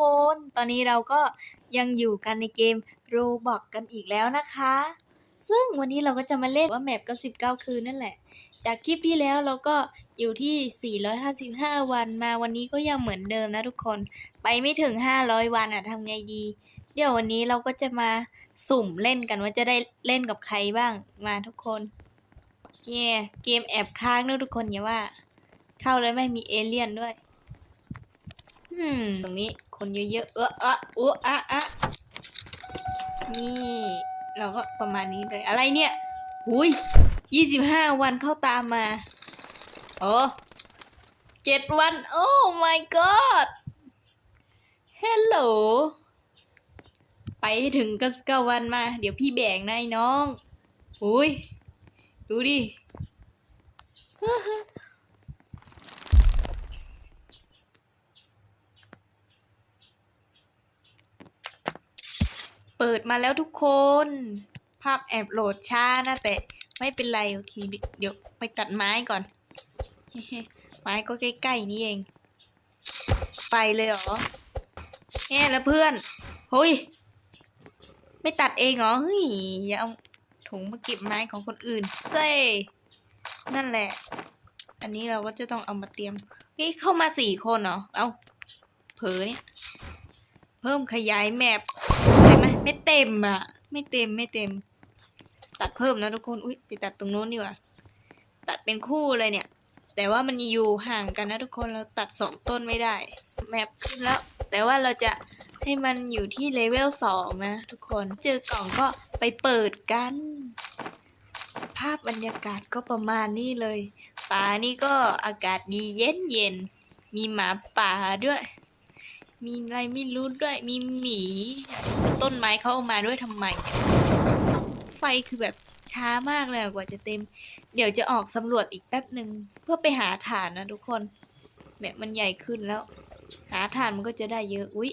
คน ตอนนี้เราก็ยังอยู่กันในเกมโรบอกกันอีกแล้วนะคะ ซึ่งวันนี้เราก็จะมาเล่นว่าแมปก็19คืนนั่นแหละ จากคลิปที่แล้วเราก็อยู่ที่ 455 วันมาวันนี้ก็ยังเหมือนเดิมนะทุกคน ไปไม่ถึง 500 วันอะทำไงดี เดี๋ยววันนี้เราก็จะมาสุ่มเล่นกันว่าจะได้เล่นกับใครบ้างมาทุกคนเย่เกมแอบค้างด้วยทุกคนอย่าว่า เข้าเลยไม่มีเอเลี่ยนด้วย ตรงนี้คนเยอะๆ เอออะอุอะอะนี่ เราก็ประมาณนี้เลย อะไรเนี่ย หุยยี่สิบห้าวันเข้าตามมา โอ้เจ็ดวัน โอ้ my god hello ไปให้ถึงเก้าเก้าวันมา เดี๋ยวพี่แบ่งนะไอ้น้องหุยดูดิ เปิดมาแล้วทุกคน ภาพแอบโหลดช้านะแต่ไม่เป็นไรโอเค เดี๋ยวไปตัดไม้ก่อน ไม้ก็ใกล้ๆนี่เอง ไปเลยเหรอแง่แล้วเพื่อนเฮ้ย ไม่ตัดเองเหรอเฮ้ยอย่าเอาถุงมาเก็บไม้ของคนอื่นเซ่นั่นแหละ อันนี้เราก็จะต้องเอามาเตรียมเฮ้ยเข้ามาสี่คนเหรอ เอาเผลอเนี่ย เพิ่มขยายแมป ได้ไหมไม่เต็มอะ ไม่เต็มไม่เต็ม ตัดเพิ่มนะทุกคน อุ้ยไปตัดตรงโน้นดีกว่า ตัดเป็นคู่เลยเนี่ย แต่ว่ามันอยู่ห่างกันนะทุกคน เราตัดสองต้นไม่ได้ แมปขึ้นแล้ว แต่ว่าเราจะให้มันอยู่ที่เลเวลสองนะทุกคน เจอกล่องก็ไปเปิดกัน สภาพบรรยากาศก็ประมาณนี้เลย ป่านี่ก็อากาศดีเย็นเย็น มีหมาป่าด้วย มีอะไรไม่รู้ด้วย มีหมี ต้นไม้เขาเอามาด้วยทำไม ไฟคือแบบช้ามากเลยกว่าจะเต็ม เดี๋ยวจะออกสำรวจอีกแป๊บหนึ่งเพื่อไปหาฐานนะทุกคน แบบมันใหญ่ขึ้นแล้ว หาฐานมันก็จะได้เยอะ อุ๊ย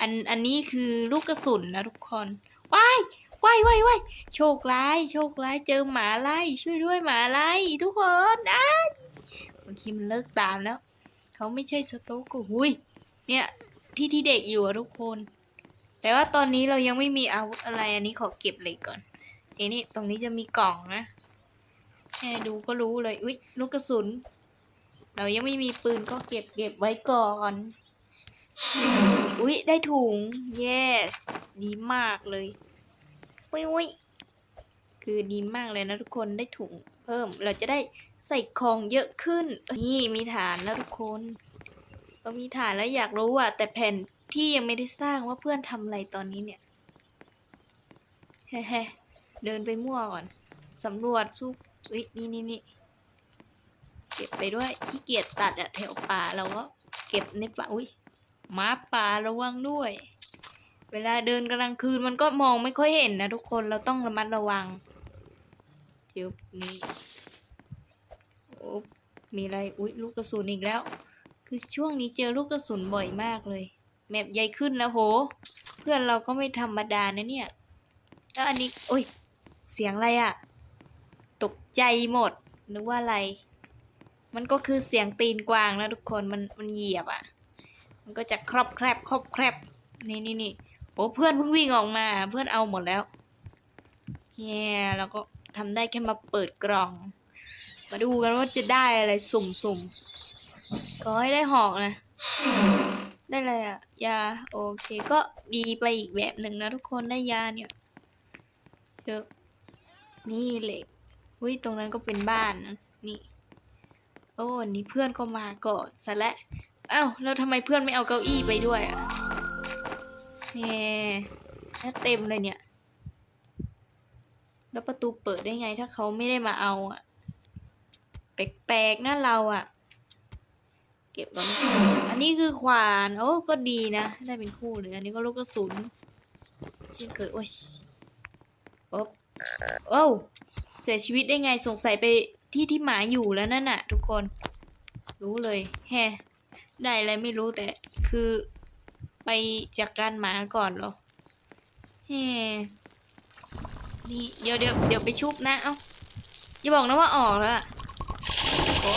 อันอันนี้คือลูกกระสุนนะทุกคนว้ายว้ายว้ายว้ายโชคร้าย โชคร้ายเจอหมาไล่ช่วยด้วยหมาไล่ทุกคนอ้าบางทีมันเลิกตามแล้ว เขาไม่ใช่สโต๊กก็หุยเนี่ยที่ที่เด็กอยู่อะทุกคน แต่ว่าตอนนี้เรายังไม่มีอาวุธอะไรอันนี้ขอเก็บเล็กก่อนเอ้นี่ตรงนี้จะมีกล่องนะแค่ดูก็รู้เลยอุ๊ยลูกกระสุน เรายังไม่มีปืนก็เก็บเก็บไว้ก่อน อุ๊ยได้ถุง yes ดีมากเลยอุ้ยอุ้ยคือดีมากเลยนะทุกคนได้ถุงเพิ่มเราจะได้ใส่ของเยอะขึ้น นี่มีฐานแล้วทุกคน เรามีฐานแล้วอยากรู้อะ แต่แผ่นที่ยังไม่ได้สร้างว่าเพื่อนทำอะไรตอนนี้เนี่ยเฮ้เฮ้เดินไปมั่วก่อนสำรวจซุกอุ๊ยนี่นี่นี่เก็บไปด้วยขี้เกียจตัดอะแถวป่าเราก็เก็บในป่าอุ้ยหมาป่าระวังด้วย เวลาเดินกลางคืนมันก็มองไม่ค่อยเห็นนะทุกคนเราต้องระมัดระวังจุบนี่โอ้มีอะไรอุ๊ยลูกกระสุนอีกแล้ว คือช่วงนี้เจอลูกกระสุนบ่อยมากเลย แมปใหญ่ขึ้นแล้วโห เพื่อนเราก็ไม่ธรรมดานะเนี่ย แล้วอันนี้ โอ้ย เสียงอะไรอะตกใจหมด นึกว่าอะไร มันก็คือเสียงตีนกวางนะทุกคน มัน มันเหยียบอะมันก็จะครอบแครบครอบแครบ นี่นี่นี่โอ้เพื่อนเพิ่งวิ่งออกมา เพื่อนเอาหมดแล้วแย่แล้วก็ทำได้แค่มาเปิดกล่อง มาดูกันว่าจะได้อะไรสุ่มๆ ขอให้ได้หอกนะ ได้เลยอะยาโอเคก็ดีไปอีกแบบหนึ่งนะทุกคนได้ยาเนี่ยเยอะนี่เหล็กอุ้ยตรงนั้นก็เป็นบ้านนะนี่โอ้นี่เพื่อนก็มาก่อนซะและอ้าวแล้วทำไมเพื่อนไม่เอาเก้าอี้ไปด้วยอะแหมน่าเต็มเลยเนี่ย แล้วประตูเปิดได้ไงถ้าเขาไม่ได้มาเอาอะแปลกๆนะเราอะ เก็บก่อนอันนี้คือขวาน โอ้ ก็ดีนะ ได้เป็นคู่เลย อันนี้ก็ลูกกระสุนเช่นเคย โอ้ยโอ๊บโอ้เสียชีวิตได้ไง สงสัยไปที่ที่หมาอยู่แล้วนั่นน่ะ ทุกคน รู้เลย แฮ ได้อะไรไม่รู้แต่ คือ ไปจากการหมาก่อนเหรอ แฮ นี่ เดี๋ยวเดี๋ยวเดี๋ยวไปชุบนะ เอ้าอย่าบอกนะว่าออกแล้วอะโอ้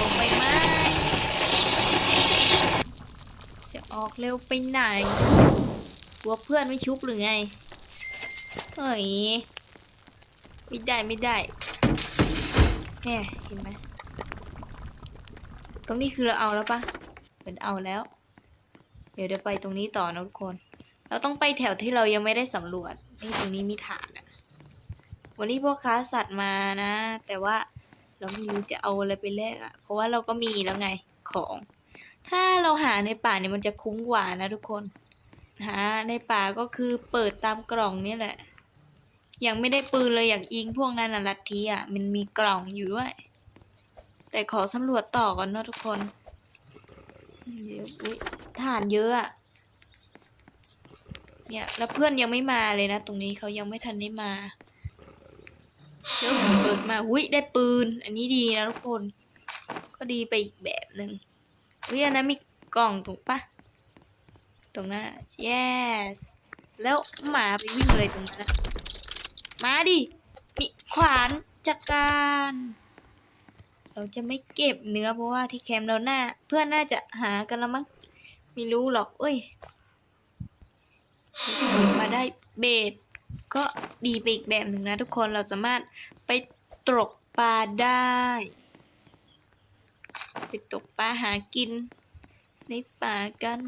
ลงไปไหม จะ ออกเร็วไปไหนกลัวเพื่อนไม่ชุบหรือไง เฮ้ย ไม่ได้ไม่ได้แหมเห็นไหม ตรงนี้คือเราเอาแล้วปะเหมือนเอาแล้ว เดี๋ยวเดี๋ยวไปตรงนี้ต่อนะทุกคน เราต้องไปแถวที่เรายังไม่ได้สำรวจ นี่ตรงนี้มีฐานอะวันนี้พ่อค้าสัตว์มานะ แต่ว่าเราไม่รู้จะเอาอะไรไปแลกอะเพราะว่าเราก็มีแล้วไงของ ถ้าเราหาในป่าเนี่ยมันจะคุ้มกว่านะทุกคน หาในป่าก็คือเปิดตามกล่องนี่แหละ ยังไม่ได้ปืนเลยอย่างอิงพวกนั้นนะลัทธิอะ มันมีกล่องอยู่ด้วย แต่ขอสำรวจต่อก่อนเนะทุกคนเดี๋ยวอุ๊ยฐานเยอะอะเนี่ยแล้วเพื่อนยังไม่มาเลยนะ ตรงนี้เขายังไม่ทันได้มาเดี๋ยวผมเปิดมาอุ้ยได้ปืน อันนี้ดีนะทุกคน ก็ดีไปอีกแบบหนึ่ง อุ้ยอันนั้นมีกล่องถูกปะตรงนั้น yes แล้วหมาไปวิ่งเลยตรงนั้นมาดิมีขวานจักรการเราจะไม่เก็บเนื้อเพราะว่าที่แคมป์เราหน้า เพื่อนน่าจะหากันล้วมั้งไม่รู้หรอกเอ้ยมาได้เบสก็ดีไปอีกแบบหนึ่งนะทุกคนเราสามารถไปตกปลาได้ ไปตกปลาหากิน ในป่ากัน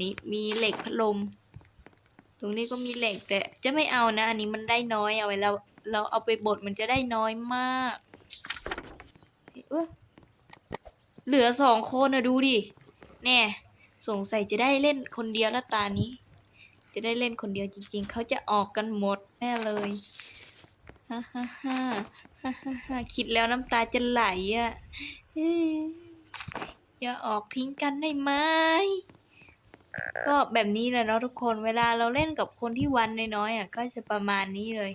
นี่มีเหล็กพัดลม ตรงนี้ก็มีเหล็กแต่จะไม่เอานะ อันนี้มันได้น้อยเอาไว้เราเราเอาไปบดมันจะได้น้อยมากเอ้ยเหลือสองคนนะดูดิ แน่ สงสัยจะได้เล่นคนเดียวแล้วตานี้ จะได้เล่นคนเดียวจริงๆ เขาจะออกกันหมดแน่เลยฮ่าฮ่าฮ่าฮ่าฮ่าฮ่าคิดแล้วน้ำตาจะไหลอะ อย่าออกทิ้งกันได้ไหมก็แบบนี้แหละเนาะทุกคนเวลาเราเล่นกับคนที่วันน้อยๆอะก็จะประมาณนี้เลย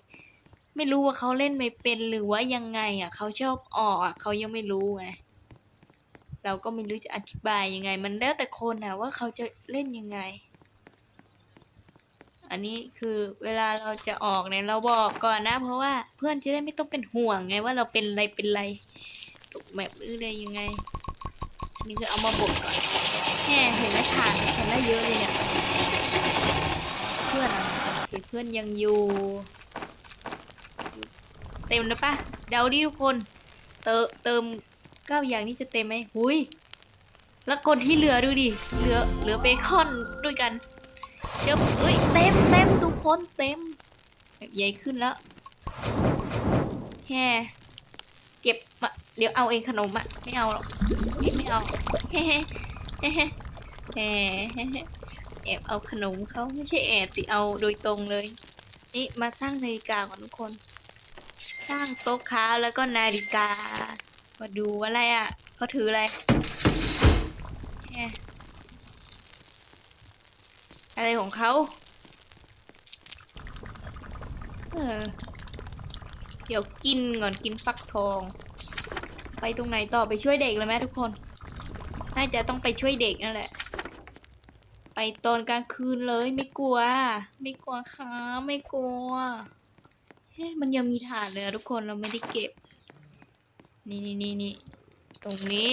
ไม่รู้ว่าเขาเล่นไม่เป็นหรือว่ายังไง อะ เขาชอบออกอะเขายังไม่รู้ไงเราก็ไม่รู้จะอธิบายยังไง มันแล้วแต่คนนะว่าเขาจะเล่นยังไง อันนี้คือเวลาเราจะออกเนี่ยเราบอกก่อนนะ เพราะว่าเพื่อนจะได้ไม่ต้องเป็นห่วงไงว่าเราเป็นอะไรเป็นอะไร ตกแบบนี้เลยยังไง นี่คือเอามาบดก่อนแหมเห็นไหมฐานเห็นได้เยอะเลยเนี่ย เพื่อนอะเป็นเพื่อนยังอยู่ เต็มแล้วปะเดาดิทุกคน เติมเติมเก้าอย่างนี้จะเต็มไหมหุยแล้วคนที่เหลือดูดิ เหลือเหลือเบคอนด้วยกันเดี๋ยวเอ้ยเต็มเต็มทุกคนเต็มแบบใหญ่ขึ้นแล้วแค่ เก็บมาเดี๋ยวเอาเองขนมอะไม่เอาหรอกไม่เอาเฮ้เฮ้เฮ้เฮ้เฮ้เฮ้แอบเอาขนมเขาไม่ใช่แอบสิเอาโดยตรงเลย นี่มาสร้างนาฬิกาก่อนทุกคน สร้างโต๊ะค้าแล้วก็นาฬิกา มาดูว่าอะไรอะเขาถืออะไรอะไรของเขาเออ เดี๋ยวกินก่อนกินฟักทอง ไปตรงไหนต่อไปช่วยเด็กเลยไหมทุกคน น่าจะต้องไปช่วยเด็กนั่นแหละ ไปตอนกลางคืนเลยไม่กลัว ไม่กลัวค่ะไม่กลัวเฮ้มันยังมีฐานเลยทุกคนเราไม่ได้เก็บ นี่นี่นี่นี่ตรงนี้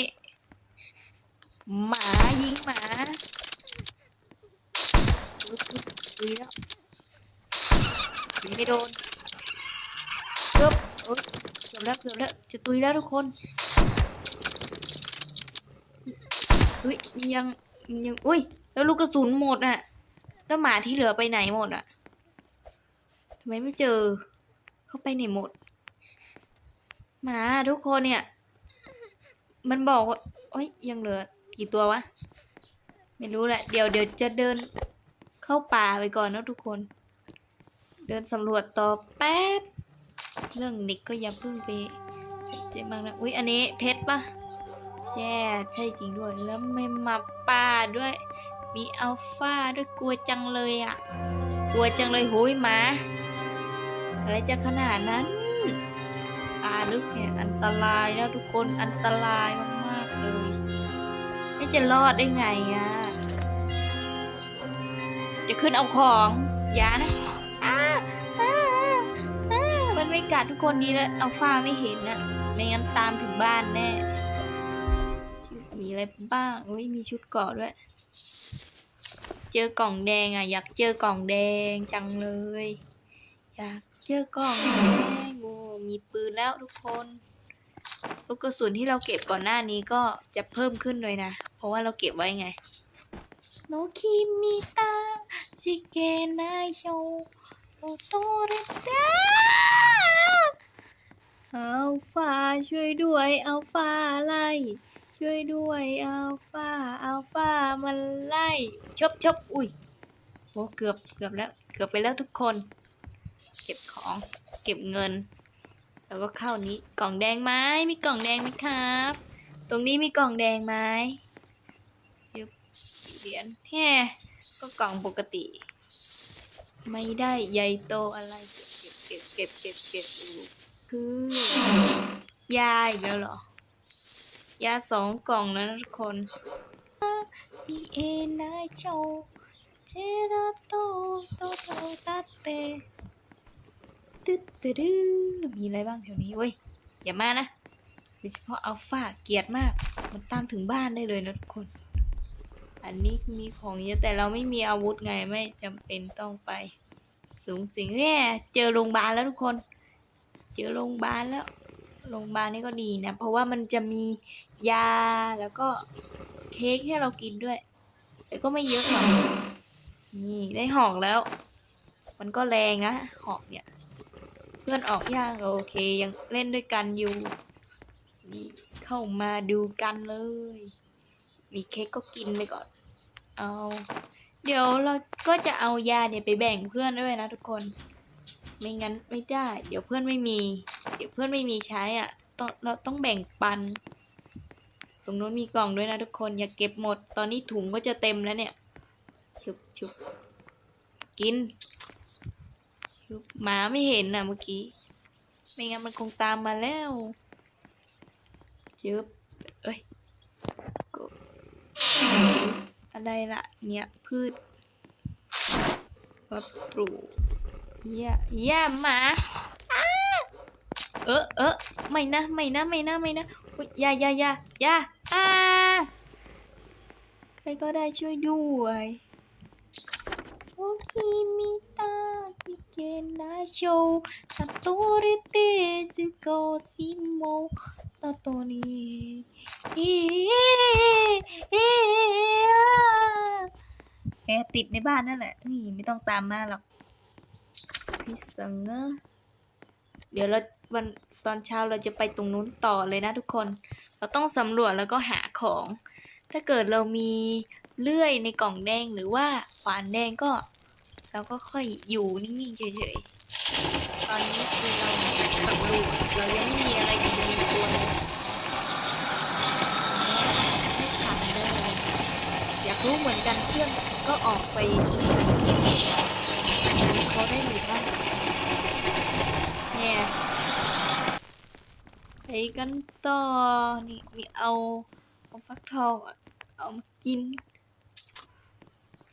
หมายิงหมาชุบชุบตุยแล้วไม่โดน อบโอ๊ยเกือบแล้วเกือบแล้วจะตุยแล้วทุกคนเฮ้ยยังยังอุ้ย แล้วลูกกระสุนหมดอะ แล้วหมาที่เหลือไปไหนหมดอะทำไมไม่เจอ เขาไปไหนหมด หมาทุกคนเนี่ย มันบอกว่าโอ้ยยังเหลือ กี่ตัววะ ไม่รู้แหละ เดี๋ยวเดี๋ยวจะเดินเข้าป่าไปก่อนนะทุกคน เดินสำรวจต่อแป๊บ เรื่องนิกก็อย่าเพิ่งไปเจ็บมากนะอุ้ยอันนี้เพชรปะแช่ใช่จริงด้วย แล้วไม่มาป่าด้วย มีอัลฟาด้วยกลัวจังเลยอะ กลัวจังเลยโหุยหมา อะไรจะขนาดนั้นป่าลึกเนี่ยอันตรายแล้วทุกคนอันตรายมากๆเลยนี่จะรอดได้ไงอะ จะขึ้นเอาของอย่านะากัดทุกคนดีแล้วเอาฟ้าไม่เห็นนะไม่งั้นตามถึงบ้านแน่ มีอะไรบ้างอุ้ยมีชุดเกาะด้วย เจอกล่องแดงอะ อยากเจอกล่องแดงจังเลย อยากเจอกล่องแดงโอ้มีปืนแล้วทุกคนลูกกระสุนที่เราเก็บก่อนหน้านี้ก็จะเพิ่มขึ้นเลยนะ เพราะว่าเราเก็บไว้ไงโนคิมิตาชิเกนายโยโอโตเรตาอัลฟาช่วยด้วยอัลฟาไล่ ช่วยด้วยอัลฟาอัลฟามันไล่ ชบชบอุ้ยโอ้เกือบเกือบแล้ว เกือบไปแล้วทุกคน เก็บของ เก็บเงิน แล้วก็เข้านี้กล่องแดงไหมมีกล่องแดงไหมครับ ตรงนี้มีกล่องแดงไหมยึบเหรียญแฮ่ก็กล่องปกติ ไม่ได้ใหญ่โตอะไร เก็บเก็บเก็บเก็บเก็บอยู่คือยาอีกแล้วเหรอ ยาสองกล่องนะทุกคน ดีเอ็นายโชเจราโตโตโตตัดเตตึ๊ดตึ๊ดรึมีอะไรบ้างแถวนี้เว้ย อย่ามานะ โดยเฉพาะอัลฟาเกลียดมาก มันตามถึงบ้านได้เลยนะทุกคน อันนี้มีของเยอะแต่เราไม่มีอาวุธไงไม่จำเป็นต้องไป สูงสิงแม่เจอโรงพยาบาลแล้วทุกคน เจอโรงพยาบาลแล้ว โรงพยาบาลนี่ก็ดีนะ เพราะว่ามันจะมียาแล้วก็เค้กให้เรากินด้วย แต่ก็ไม่เยอะหรอกนี่ได้หอกแล้ว มันก็แรงนะหอกเนี่ย เพื่อนออกยากโอเค ยังเล่นด้วยกันอยู่นี่เข้ามาดูกันเลย มีเค้กก็กินไปก่อน เอา เดี๋ยวเราก็จะเอายาเนี่ยไปแบ่งเพื่อนด้วยนะทุกคน ไม่งั้นไม่ได้ เดี๋ยวเพื่อนไม่มี เดี๋ยวเพื่อนไม่มีใช้อะต้องเราต้องแบ่งปัน ตรงนู้นมีกล่องด้วยนะทุกคนอย่าเก็บหมด ตอนนี้ถุงก็จะเต็มแล้วเนี่ยชุบชุบกินชุบหมาไม่เห็นน่ะเมื่อกี้ ไม่งั้นมันคงตามมาแล้วจึบเอ้ยอะไรล่ะ เนี่ยพืชว่าปลูก เยี่ยเยี่ยหมาอ้าเออเออไม่นะไม่นะไม่นะไม่นะอุ๊ยยายายายาอ่าใครก็ได้ช่วยด้วยโอคิมิตาคิเกนาโชตาโตเรเตซึโกซิโมตาโตนีเอเอแอบติดในบ้านนั่นแหละนี่ไม่ต้องตามมาหรอก พิสังเกอร์เดี๋ยวเราวันตอนเช้าเราจะไปตรงนู้นต่อเลยนะทุกคน เราต้องสำรวจแล้วก็หาของ ถ้าเกิดเรามีเลื่อยในกล่องแดงหรือว่าขวานแดงก็เราก็ค่อยอยู่นิ่งๆเฉยๆ ตอนนี้คือเราสำรวจเรายังไม่มีอะไรอยู่ในตัวเลยไม่ทันเลยอยากรู้เหมือนกันเพื่อนก็ออกไปเขาได้หรือบ้างเนี่ยไป กันต่อ นี่มีเอาเอาฟักทองอะเอามากิน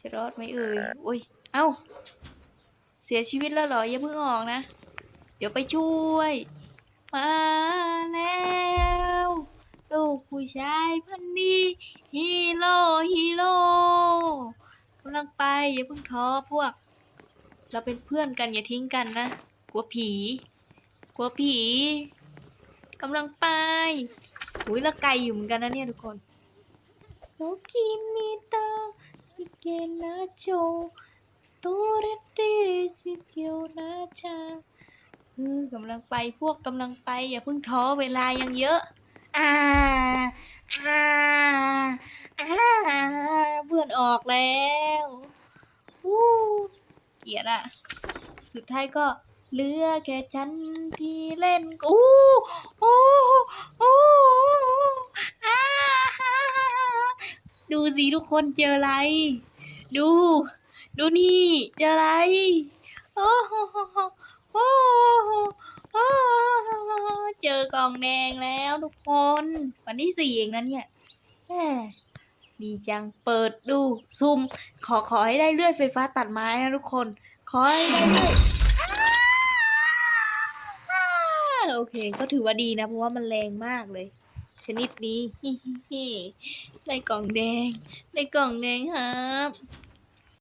จะรอดไหมเอ่ยอุ้ย เอ้า เสียชีวิตแล้วเหรอ อย่าเพิ่งออกนะ เดี๋ยวไปช่วย มาแล้วลูกผู้ชายพันนี้ฮีโร่ฮีโร่กำลังไป อย่าเพิ่งท้อพวก เราเป็นเพื่อนกันอย่าทิ้งกันนะ กลัวผี กลัวผี กำลังไปอุ้ยและไกลอยู่เหมือนกันนะเนี่ยทุกคนโนคิมิตาสิเกนาโชโตเรเตสิเกียวนาชาเออกำลังไปพวกกำลังไป อย่าเพิ่งท้อเวลายังเยอะอ่าอ่าอ่าเพื่อนออกแล้ววู้เกลียดอะสุดท้ายก็ เหลือแค่ฉันที่เล่นอู้โอ้โอ้อ่าดูสิทุกคนเจออะไร ดู ดูนี่เจออะไรโอ้โหโอ้โหโอ้โหเจอกล่องแดงแล้วทุกคน วันที่สี่เองนะเนี่ยแหมดีจังเปิดดูซุ่มขอขอให้ได้เลื่อยไฟฟ้าตัดไม้นะทุกคน ขอให้ได้เลื่อยอ้า โอเค ก็ถือว่าดีนะ เพราะว่ามันแรงมากเลย ชนิดนี้ฮิฮิฮิในกล่องแดงในกล่องแดงครับ